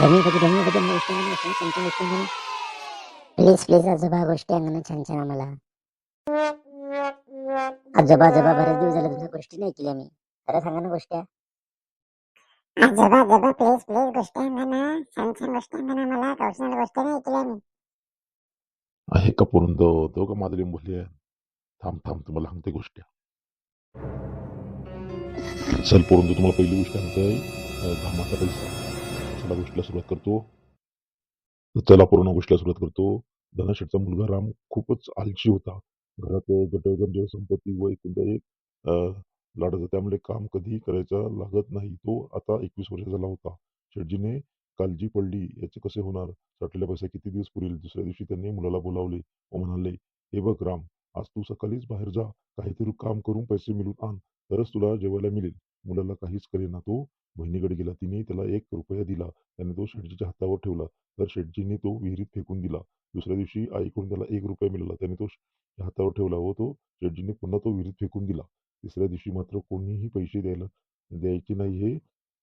धनी कधी धनी कधी गोष्टी अंगण छान छान गोष्टी अंगण प्लीज प्लीज आजोबा गोष्टी अंगण छान छान आम्हाला. आजोबा आजोबा बरेच दिवस झाले तुमच्या गोष्टी नाही केल्या मी. खरं सांगा ना गोष्ट्या आजोबा आजोबा प्लीज प्लीज गोष्टी ना छान छान गोष्टी मला कौशल गोष्टी नाही ऐकल्या मी. आहे का पुरंद तो का मादली मुली आहे थांब थांब तुम्हाला सांगते गोष्ट. चल पुरंद तुम्हाला पहिली गोष्ट सांगतोय. अं, घामाचा पैसा. आपल्या गोष्टीला सुरुवात करतो. त्याला पूर्ण गोष्टीला सुरुवात करतो. धनशेठचा मुलगा राम खूपच आलशी होता. घरात गटगंज संपत्ती व एकूणता एक अं, त्यामुळे काम कधी करायचं लागत नाही. तो आता एकवीस वर्षाचा झाला होता. शेठजीने काळजी पडली. याचे कसे होणार? साठलेल्या पैसा किती दिवस पुरेल? दुसऱ्या दिवशी त्यांनी मुलाला बोलावले व म्हणाले हे बघ राम आज तू सकाळीच बाहेर जा. काहीतरी काम करून पैसे मिळून आण. तरच तुला जेवायला मिळेल. मुलाला काहीच करेना तो. बहिणीकडे गेला. तिने त्याला एक रुपया दिला. त्याने तो शेटजीच्या हातावर ठेवला. तर शेटजींनी तो विहिरीत फेकून दिला. दुसऱ्या दिवशी आईकडून त्याला एक रुपया मिळाला. त्याने तो हातावर ठेवला व तो शेटजींनी पुन्हा तो विहिरीत फेकून दिला. तिसऱ्या दिवशी मात्र कोणीही पैसे द्यायला द्यायचे नाही हे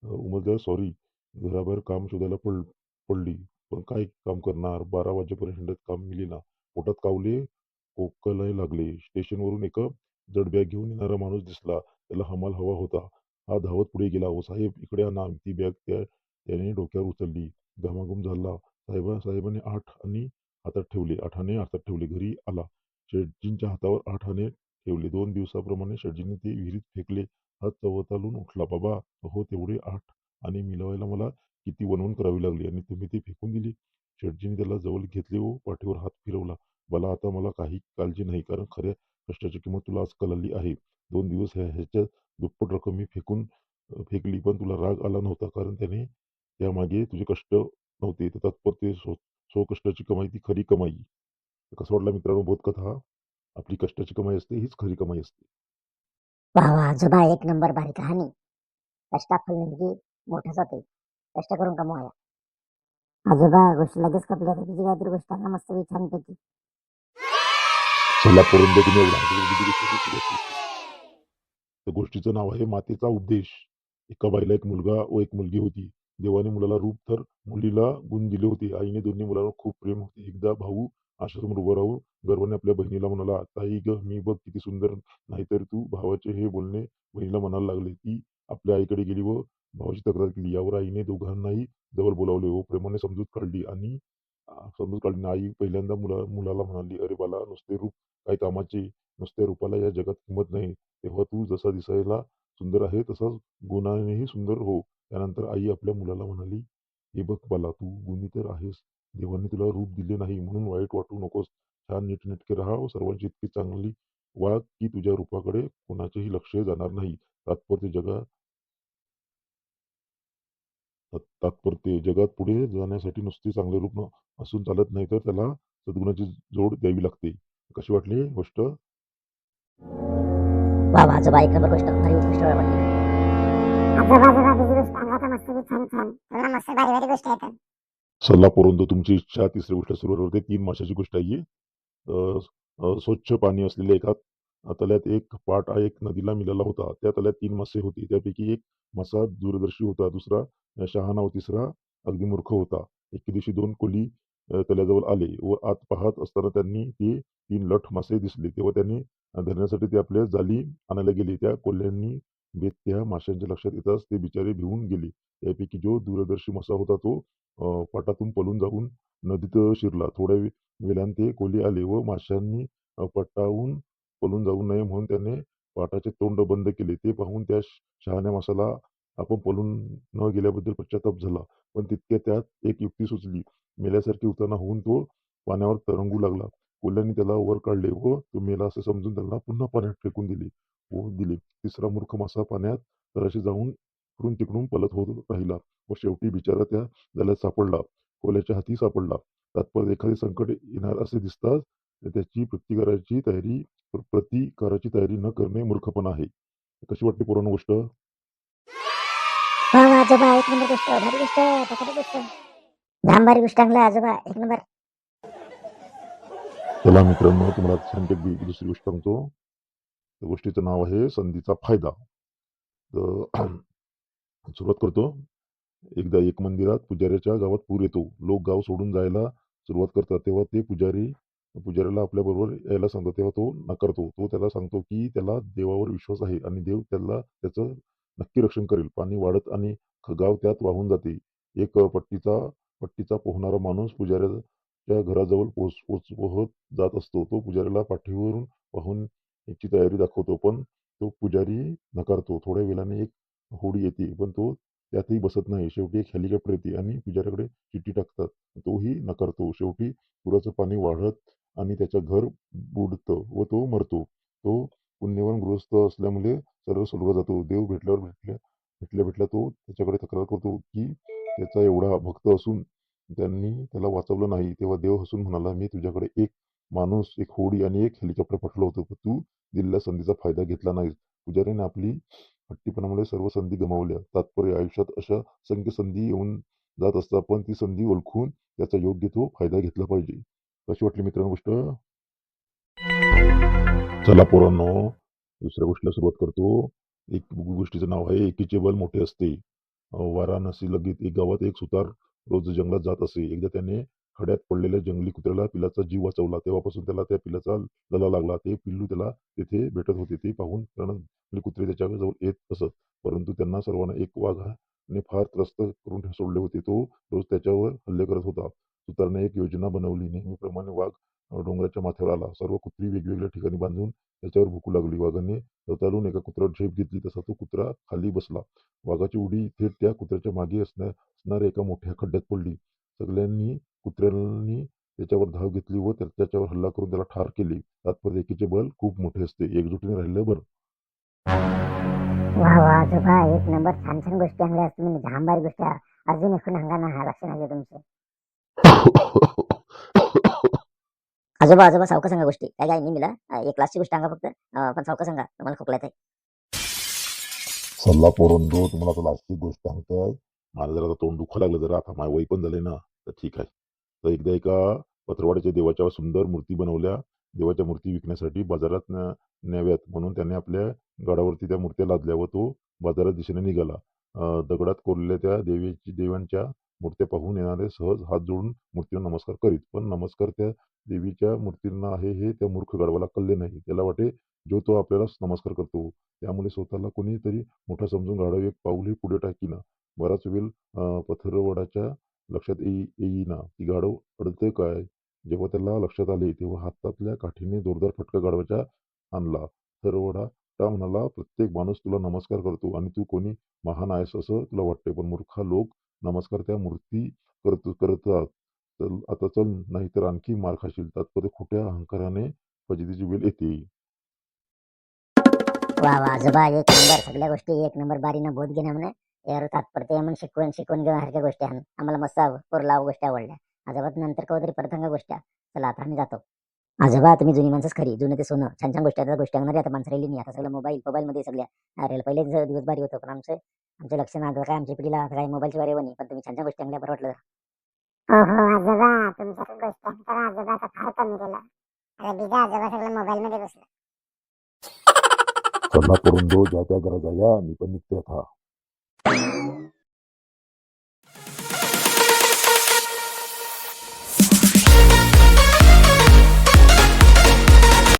अं, उमजल्यावर सॉरी घराबाहेर काम शोधायला पड पडली. पण काय काम करणार? बारा वाजेपर्यंत काम मिलेना. पोटात कावले कोकलाय लागले. स्टेशनवरून एक जडब्या घेऊन येणारा माणूस दिसला. त्याला हमाल हवा होता. हा धावत पुढे गेला. ओ साहेब इकडे आणा ती बॅग त्या त्याने डोक्यावर उचलली. घमाघूम झाला. साहेबा साहेबाने आठ आणि हातात ठेवले. आठाने हातात ठेवले. घरी आला. शेटजींच्या हातावर आठ आणे ठेवले. दोन दिवसाप्रमाणे शेटजीने ते विहिरीत फेकले. हात चवतालून उठला. बाबा हो तेवढे आठ आणि मिळवायला मला किती वणवण करावी लागली आणि तुम्ही ते फेकून दिली. शेटजीने त्याला जवळ घेतले व पाठीवर हात फिरवला. मला आता मला काही काळजी नाही कारण खऱ्या कष्टाची किंमत तुला आज कळली आहे. दोन दिवस ह्या ह्याच्या दुप्पट रक्कम मी फेकून फेकली पण तुला राग आला नव्हता कारण त्याने त्यामागे तुझे कष्ट नव्हते तर तात्पुरते स्व स्वकष्टाची कमाई ती खरी कमाई. कसं वाटलं मित्रांनो बोध कथा आपली कष्टाची कमाई असते हीच खरी कमाई असते. वा वा आजोबा एक नंबर भारी कहाणी कष्टाफल नेमकी मोठं जाते. कष्ट करून कमवाया आजोबा गोष्ट लगेच कपल्या तर तिची काहीतरी गोष्ट सांगा मस्त छानपैकी चला पडून दे तुम्ही एवढा आधी गोष्टी सुरुवात केली. त्या गोष्टीचं नाव आहे मातेचा उपदेश. एका बाईला एक मुलगा व एक मुलगी होती. देवाने मुलाला रूप तर मुलीला गुण दिले होते. आईने दोन्ही मुलांवर खूप प्रेम होते. एकदा भाऊ आश्रम उभं राहून गर्वाने आपल्या बहिणीला म्हणाला ताई ग मी बघ किती सुंदर नाहीतर तू भावाचे हे बोलणे बहिणीला म्हणायला लागले. ती आपल्या आईकडे गेली व भावाची तक्रार केली. यावर आईने दोघांनाही जवळ बोलावले व प्रेमाने समजूत काढली आणि समजून काढली आई पहिल्यांदा मुला मुलाला म्हणाली अरे बाला नुसते रूप काय कामाचे नुसत्या रूपाला या जगात किंमत नाही. तेव्हा तू जसा दिसायला सुंदर आहे तसाच गुणानेही सुंदर हो. त्यानंतर आई आपल्या मुलाला म्हणाली हे बघ बाला तू गुणी तर आहेस. देवाने तुला रूप दिले नाही म्हणून वाईट वाटू नकोस. छान नीटनेटके राहा व सर्वांची इतकी चांगली वाग की तुझ्या रूपाकडे कोणाचेही लक्ष जाणार नाही. तात्पर्य जगात तात- तात्पर्य जगात पुढे जाण्यासाठी नुसते चांगले रूप असून चालत नाही तर त्याला सद्गुणाची जोड द्यावी लागते. कशी वाटली गोष्ट? वा वा आजोबा एक नंबर गोष्ट. भारी गोष्ट वाटली. आजोबा आजोबा बिजी गोष्ट. सांगा तर मस्त छान छान. तुला मस्त भारी भारी गोष्टी येतात सल्ला पुरवतो तुमची इच्छा तिसरी गोष्ट सुरू होते. तीन माशाची गोष्ट आहे स्वच्छ पाणी असलेल्या एका तल्यात एक पाट हा एक नदीला मिळाला होता. त्या तल्यात तीन मासे होती. त्यापैकी एक मासा दूरदर्शी होता. दुसरा शहाणा व तिसरा अगदी मूर्ख होता. एके दिवशी दोन कोली तल्याजवळ आले व आत पाहत असताना त्यांनी ते तीन लठ मासे दिसले. तेव्हा त्यांनी धरण्यासाठी ते आपल्या जाली आणायला गेले. त्या कोल्ह्यांनी बेत त्या माशांच्या लक्षात येताच ते बिचारे भिवून गेले. त्यापैकी जो दूरदर्शी मासा होता तो पाटातून पळून जाऊन नदीत शिरला. थोड्या वे- वेळाने ते कोली आले व माशांनी अं, पटावून पळून जाऊ नये म्हणून त्याने पाटाचे तोंड बंद केले. ते पाहून त्या शहाण्या मासाला आपण पळून न गेल्याबद्दल पश्चाताप झाला. पण तितक्या त्यात एक युक्ती सुचली. मेल्यासारखी उताना होऊन तो पाण्यावर तरंगू लागला. कोल्ह्यांनी त्याला वर काढले व तो मेला असे समजून त्याला पुन्हा पाण्यात फेकून दिले व दिले. तिसरा मूर्ख मासा पाण्यात तराशी जाऊन इकडून तिकडून पलत होत राहिला व शेवटी बिचारा त्या जाळ्यात सापडला. कोल्याच्या हाती सापडला. तात्पर्य एखादे संकट येणार असे दिसताच त्याची प्रतिकाराची तयारी प्र- प्रतिकाराची तयारी न करणे मूर्खपणा आहे. कशी वाटते पुराण गोष्ट? आजोबा एक नंबर गोष्ट भारी गोष्ट गोष्ट. गोष्ट आणला आजोबा एक नंबर. चला मित्रांनो तुम्हाला छानपैकी दुसरी गोष्ट सांगतो. त्या गोष्टीचं नाव आहे संधीचा फायदा. तर सुरुवात करतो. एकदा एक मंदिरात पुजाऱ्याच्या गावात पूर येतो. लोक गाव सोडून जायला सुरुवात करतात. तेव्हा ते पुजारी पुजाऱ्याला आपल्याबरोबर यायला सांगतो. तेव्हा तो नाकारतो. तो त्याला सांगतो की त्याला देवावर विश्वास आहे आणि देव त्याला त्याचं नक्की रक्षण करेल. पाणी वाढत आणि ख- गाव त्यात वाहून जाते. एक पट्टीचा पट्टीचा पोहणारा माणूस पुजाऱ्याच्या घराजवळ पोच पोच पोहत जात असतो. तो पुजाऱ्याला पाठीवरून वाहून याची तयारी दाखवतो. पण तो पुजारी नकारतो. थोड्या वेळाने एक होडी येते पण तो त्यातही बसत नाही. शेवटी एक हेलिकॉप्टर येते आणि पुजाऱ्याकडे चिठ्ठी टाकतात. तोही नकारतो. शेवटी पुराचं पाणी वाढत आणि त्याचं घर बुडतं व तो मरतो. तो पुण्यवान गृहस्थ असल्यामुळे सर्व सोडवा जातो. देव भेटल्यावर भेटल्या भेटल्या भेटल्या तो त्याच्याकडे तक्रार करतो की त्याचा एवढा भक्त असून त्यांनी त्याला वाचवलं नाही. तेव्हा देव हसून म्हणाला मी तुझ्याकडे एक माणूस एक होडी आणि एक हेलिकॉप्टर पाठवलं होतं पण तू दिलेल्या संधीचा फायदा घेतला नाही पुजाऱ्याने आपली हट्टीपणामुळे सर्व संधी गमावल्या. तात्पर्य आयुष्यात अशा संख्य संधी येऊन जात असतात पण ती संधी ओळखून त्याचा योग्य तो फायदा घेतला पाहिजे. कशी वाटली मित्रांनो गोष्ट? चला पोरांनो दुसऱ्या गोष्टीला सुरुवात करतो. एक गोष्टीचं नाव आहे एकीचे बल मोठे असते. वाराणसी लगेच एक गावात एक सुतार रोज जंगलात जात असे. एकदा त्याने खड्यात पडलेल्या जंगली कुत्र्याला पिलाचा जीव वाचवला. तेव्हापासून त्याला त्या पिलाचा लला लागला. ते पिल्लू त्याला तेथे भेटत होते. ते पाहून कारण कुत्रे त्याच्याजवळ येत असत. परंतु त्यांना सर्वांना एक वाघाने फार त्रस्त करून सोडले होते. तो रोज त्याच्यावर हल्ले करत होता. सुतारने एक योजना बनवली. नेहमीप्रमाणे वाघ डोंगराच्या माथ्यावर आला. सर्व कुत्री वेगवेगळ्या ठिकाणी बांधून त्याच्यावर भुकू लागली. वाघाने रताळून एका कुत्र्यावर झेप घेतली. तसा तो कुत्रा खाली बसला. वाघाची उडी थेट त्या कुत्र्याच्या मागे असण्या असणाऱ्या एका मोठ्या खड्ड्यात पडली. सगळ्यांनी कुत्र्यांनी त्याच्यावर धाव घेतली व त्याच्यावर हल्ला करून त्याला ठार केले. तात्पर्य एकीचे बल खूप मोठे असते. एकजुटीने राहिलं बरं. वा वा आजोबा एक नंबर छान छान गोष्टी आणल्या. असतील जाम गोष्टी अजून एकूण हंगाना हा लक्ष नाही तुमचे? आजोबा आजोबा सावका सांगा गोष्टी. काय काय? मी एक क्लासची गोष्ट सांगा फक्त. अं, पण सावका सांगा. तुम्हाला खोकल्यात आहे सल्ला पोरोंदो तुम्हाला आता लास्टची गोष्ट सांगतोय. मला जरा आता तोंड दुखा लागलं जरा. आता माय वय पण झालंय ना. तर ठीक आहे. तर एकदा एका पत्रवाड्याच्या देवाच्या सुंदर मूर्ती बनवल्या. देवाच्या मूर्ती विकण्यासाठी बाजारात न- न्याव्यात. म्हणून त्याने आपल्या गडावरती त्या मूर्त्या लादल्या व तो बाजारात दिशेने निघाला. अं, दगडात कोरलेल्या त्या देवीची देवांच्या मूर्त्या पाहून येणारे सहज हात जोडून मूर्तीला नमस्कार करीत. पण नमस्कार त्या देवीच्या मूर्तींना आहे हे त्या मूर्ख गडवाला कळले नाही. त्याला वाटे जो तो आपल्यालाच नमस्कार करतो. त्यामुळे स्वतःला कोणीतरी मोठा समजून गाढव एक पाऊलही पुढे टाकीना. बराच वेळ पथरवडाच्या लक्षात येई येईना. ती गाढव अडते काय? जेव्हा त्याला लक्षात आले तेव्हा हातातल्या काठीने जोरदार फटका गाढवाच्या आणला. थरवडा त्या म्हणाला प्रत्येक माणूस तुला नमस्कार करतो आणि तू कोणी महान आहेस असं तुला वाटते पण मूर्खा लोक नमस्कार त्या मूर्ती करत करतात चल आता चल नाहीतर आणखी मार खाशील. तात्पर्य खोट्या अहंकाराने फजितीची वेळ येते. वा वा आजोबा एक नंबर. सगळ्या गोष्टी एक नंबर बारीनं बोध घेण्या म्हणे. यार तात्पर्य म्हणून शिकवून शिकवून घेण्यासारख्या गोष्टी आम्हाला मस्त पोरला गोष्टी आवडल्या. आजोबा नंतर कवतरी परत सांगा गोष्टी. चला आता आम्ही जातो. आजोबा तुम्ही जुनी माणसंच खरी. जुनं ते सोनं. छान छान गोष्टी आता गोष्टी आणणारी आता माणसं राहिली नाही. आता सगळं मोबाईल मोबाईल मध्ये सगळ्या. अरे पहिले दिवस बारी होतं पण आमचं आमचं लक्ष नाही. आता काय आमच्या पिढीला आता काय मोबाईलची बारी बनी पण तुम्ही छान छान गोष्टी आणल्या बरं वाटलं. हो हो आजोबा तुमच्या गोष्टी तर आजोबा आता फार कमी केलं. आता बिजा आजोबा सगळं मोबाईल मध्ये बसलं. करून दो ज्या त्या गरजा या मी पण निघते आता.